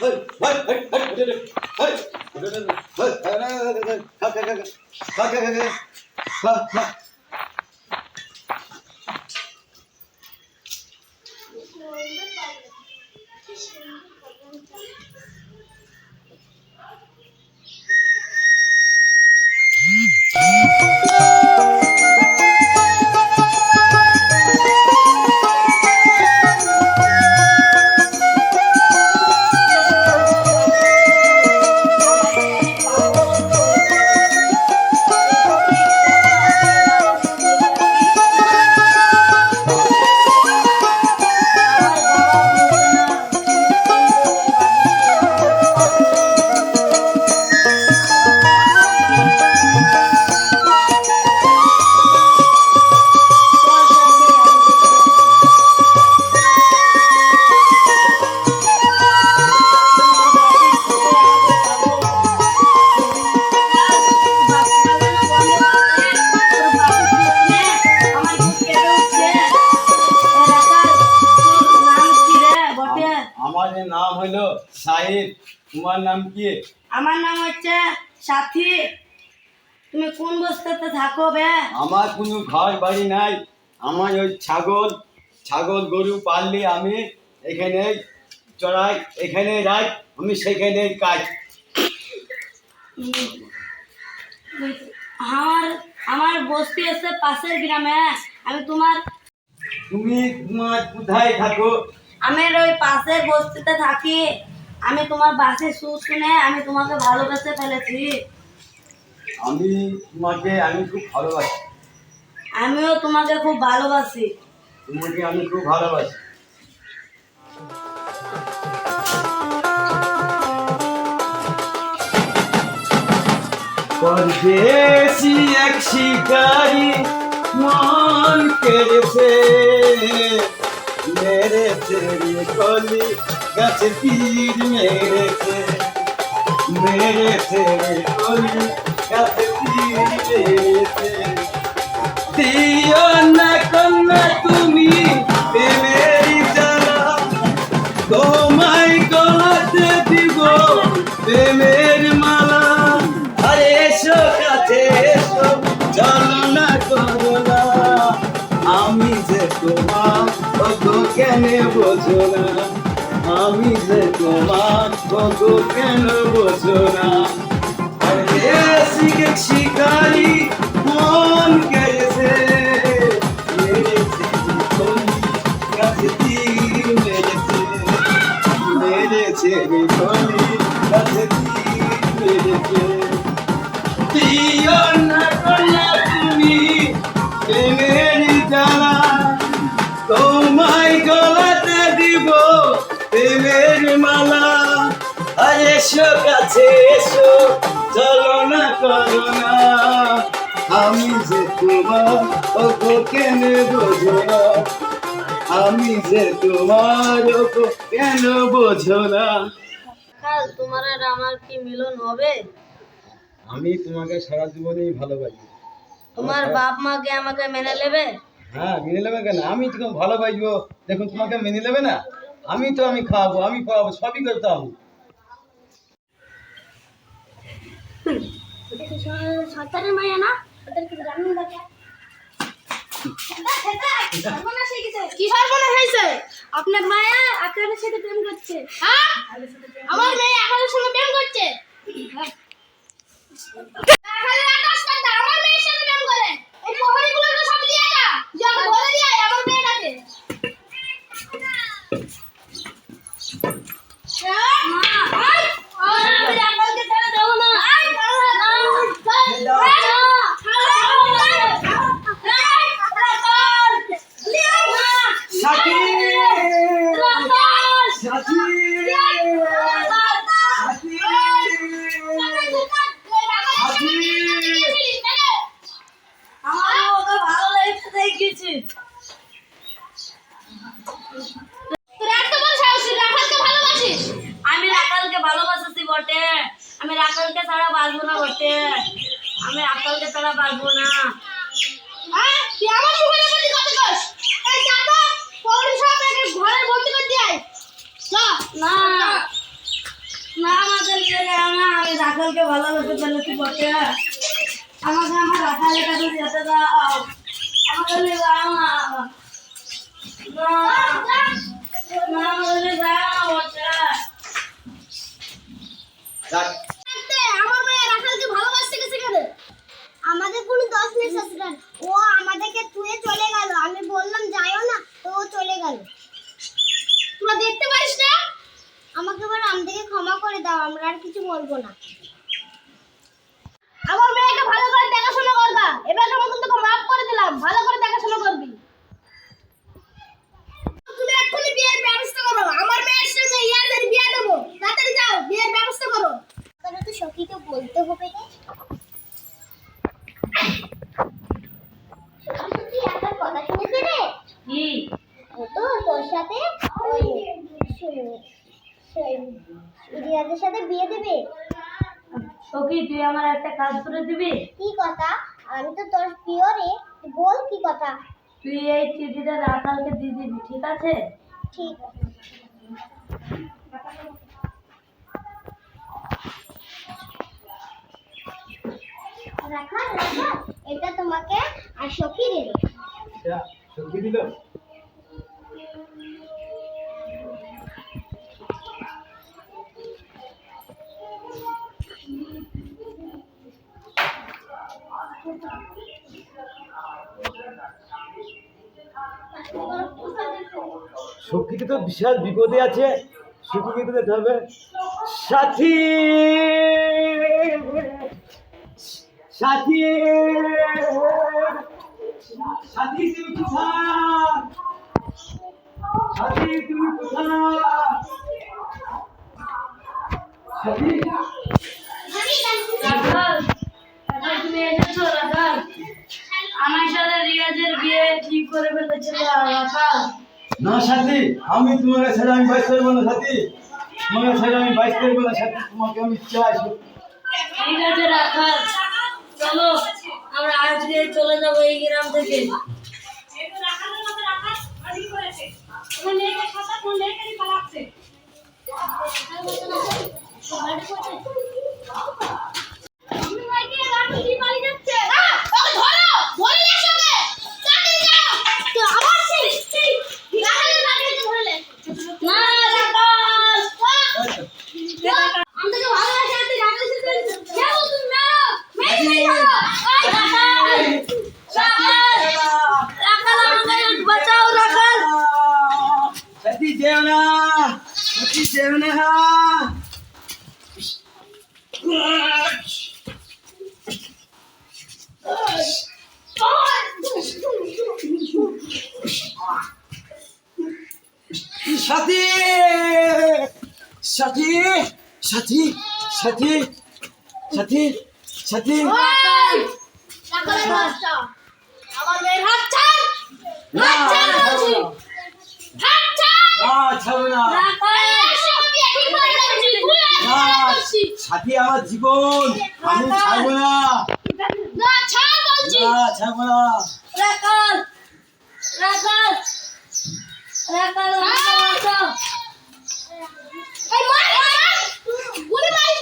喂喂喂喂，来来来来来来来来来来来来来来来来。আমাদের নাম হলো সাহিদ তোমার নাম কি? আমার নাম হচ্ছে সাথী। তুমি কোন বস্তাতে থাকো বে? আমার কোনো ঘর বাড়ি নাই। আমার ওই ছাগল ছাগল গরু পাললে আমি এখানে চড়াই এখানে রাই আমি সেখানে কাজ। আমার আমার বস্তি আছে পাশের গ্রামে। আমি তোমার তুমি তোমার কোথায় থাকো? আমি ওই পাশের বস্তিতে থাকি। আমি তোমার বাসে সুর শুনে আমি তোমাকে ভালোবেসে ফেলেছি। আমি তোমাকে আমি খুব ভালোবাসি। আমিও তোমাকে খুব ভালোবাসি। তোমাকে আমি খুব ভালোবাসি। পরদেশি এক শিকারি মন কেড়েছে। মেরেছে রে কলি গাছে তীর মেরেছে মেরেছে রে কলি গাছে তীর মেরেছে দিও না কন্যা তুমি প্রেমের জ্বালা। তোমায় গলাতে দিব প্রেমের মালা। আরে এসো, কাছে এসো চলো না করো না আমি যে তোমার কেন বোঝো না আমি যে তোমার কত কেন বোঝো না কাছে এসো চলো না করো না। আমি যে তোমার ওগো কেন বোঝো না? আমি যে তোমার ওগো কেন বোঝো না? কাল তোমার আর আমার কি মিলন হবে? আমি তোমাকে সারা জীবনেই ভালোবাসি। তোমার বাপ মাকে আমাকে মেনে নেবে? হ্যাঁ মেনে নেবে কেন? আমি তোমাকে ভালোবাসবো? দেখুন তোমাকে মেনে নেবে না? আমি তো আমি খাওয়াবো আমি খাওয়াবো সবই করতে হবে সরকারের মায়া না কি সর্বনাশ হয়েছে? আপনার মায়া আকারের সাথে প্রেম করছে। হ্যাঁ? আমার মেয়ে আকারের সঙ্গে প্রেম করছে? আকারের আকাশ কাটা আমার মেয়ের সাথে প্রেম করে এই প্রহরীগুলোকে সব দিয়ে যা যে আমি বলে দিয়ে আয় আমার মেয়েটাকে সাথী সাথী আমার ওকে ভালো লেগেছে দেখেছি আমি রাখালকে ভালোবাসি বটে আমি রাখালকে ছাড়া বাঁচবো না বটে আমি রাখালকে ছাড়া বাঁচবো না ঘরের বন্দি করে দিয়ে না। রাখালকে ভালোবাসে তাহলে কি বটে? আমাকে আমার রাখালের কাছে যেতে দাও। আমাকে নিয়ে যাও না। না। না আমাকে নিয়ে যাও না বটে দশ শ্বশুরাল ও আমাদেরকে তুলে চলে গেল। আমি বললাম, যাইও না, তো ও চলে গেল। তোমরা দেখতে পারিস না? আমাকে এবার আমাদেরকে ক্ষমা করে দাও, আমরা আর কিছু বলব না। আমার মেয়েকে ভালো করে দেখাশোনা করবা। এবারের মতন তোকে মাফ করে দিলাম। ভালো করে দেখাশোনা করবি। আমার দেবো। তাড়াতাড়ি যাও, বিয়ের ব্যবস্থা করো। তো সখীকে বলতে হবে রে সখী একটা কথা শুনেছে রে কি ও তো তোর সাথে ওই রিয়াজের সাথে বিয়ে দেবে সখী তুই আমার একটা কাজ করে দিবি? কি কথা? আমি তো তোর প্রিয় রে বল কি কথা? তুই এই চিঠিটা রাখালকে দিয়ে দিবি ঠিক আছে? ঠিক। আছে রাখা রাখা এটা তোমাকে আর সখী এটা সত্যি দিল? সখীতে তো বিশাল বিপদে আছে সখীকে তো যেতে হবে। সাথী! সাথী! সাথী, তুমি সাথী তুমি সাথী বিয়ে ঠিক করে ফেলেছিল রাখাল না সাথী আমি তোমাকে ছেড়ে আমি বাইশ করব না সাথী। তোমাকে ছেড়ে আমি বাইশ করব না সাথী তোমাকে আমি চাই ঠিক আছে রাখাল। চলো আমরা আজকে চলে যাব এই গ্রাম থেকে। না রাখাল আমাকে ভালোবাসে আপনি রাখাল সাথে কেউ তুমি মেরো রাখাল আমাকে বাঁচাও রাখাল সাথী যেও না সাথী যেও না সাথী সাথী সাথী সাথী সাথী সাথী। সাথী আমার জীবন। আমি ছাড়বো না। না ছাড়বো না। রাখাল রাখাল। Kenapa lu langsung? Eh, Mar, Mar, gue dimain